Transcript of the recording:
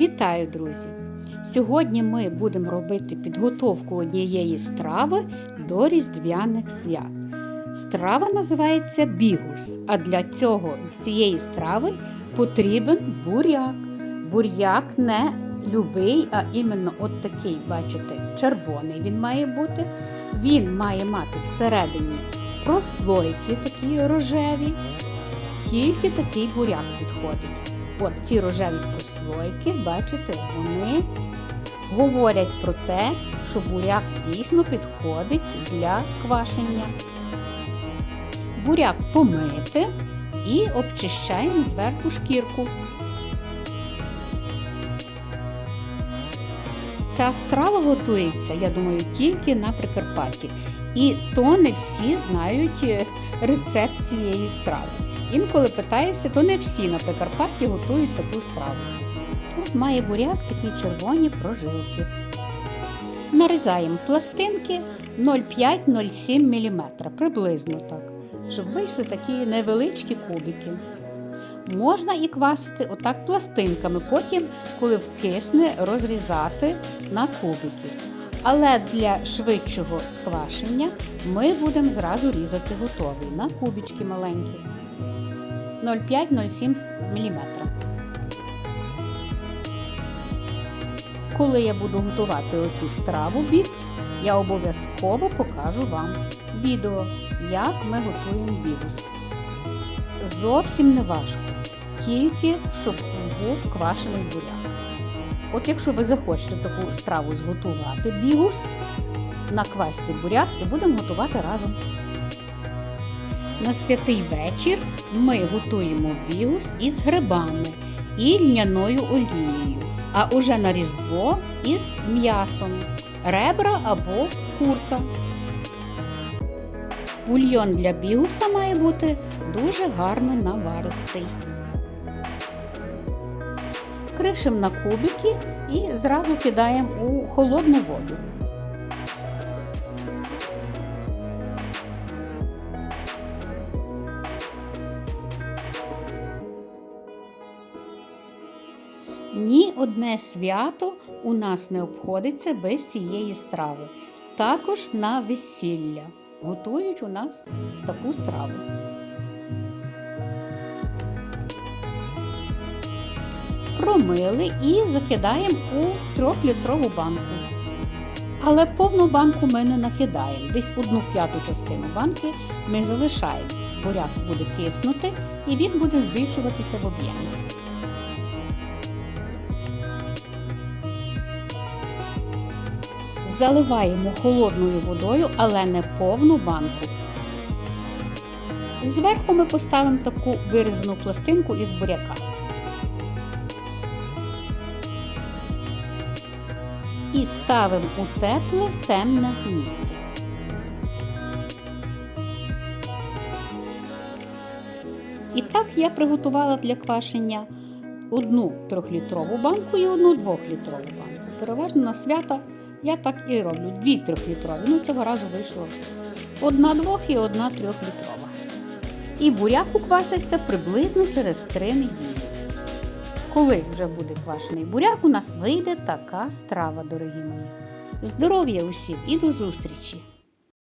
Вітаю, друзі! Сьогодні ми будемо робити підготовку однієї страви до різдвяних свят. Страва називається бігус, а для цього цієї страви потрібен буряк. Буряк не любий, а іменно от такий, бачите, червоний він має бути. Він має мати всередині прослойки такі рожеві. Тільки такий буряк підходить. От ці рожеві прослойки, бачите, вони говорять про те, що буряк дійсно підходить для квашення. Буряк помити і обчищаємо зверху шкірку. Ця страва готується, я думаю, тільки на Прикарпатті. І то не всі знають е, рецепт цієї страви. Інколи питаюся, то не всі на Прикарпатті готують таку страву. Тут має буряк такі червоні прожилки. Нарізаємо пластинки 0,5-0,7 мм, приблизно так, щоб вийшли такі невеличкі кубики. Можна і квасити отак пластинками, потім, коли вкисне, розрізати на кубики. Але для швидшого сквашення ми будемо зразу різати готовий на кубички маленькі. 0,5-0,7 мм. Коли я буду готувати оцю страву бігус, я обов'язково покажу вам відео, як ми готуємо бігус. Зовсім не важко, тільки щоб був квашений буряк. От якщо ви захочете таку страву зготувати бігус, наквасьте буряк і будемо готувати разом. На святий вечір ми готуємо бігус із грибами і льняною олією, а уже на різдво із м'ясом, ребра або курка. Бульйон для бігуса має бути дуже гарно наваристий. Кришимо на кубики і зразу кидаємо у холодну воду. Ні одне свято у нас не обходиться без цієї страви. Також на весілля готують у нас таку страву. Промили і закидаємо у трьохлітрову банку. Але повну банку ми не накидаємо. Десь одну п'яту частину банки ми залишаємо. Буряк буде киснути і він буде збільшуватися в об'ємі. Заливаємо холодною водою, але не повну банку. Зверху ми поставимо таку вирізану пластинку із буряка. І ставимо у тепле темне місце. І так я приготувала для квашення одну трьохлітрову банку і одну двохлітрову банку. Переважно на свята я так і роблю. Дві трьохлітрові. Ну, цього разу вийшло одна двох і одна трьохлітрова. І буряк укваситься приблизно через три неділі. Коли вже буде квашений буряк, у нас вийде така страва, дорогі мої. Здоров'я усім і до зустрічі!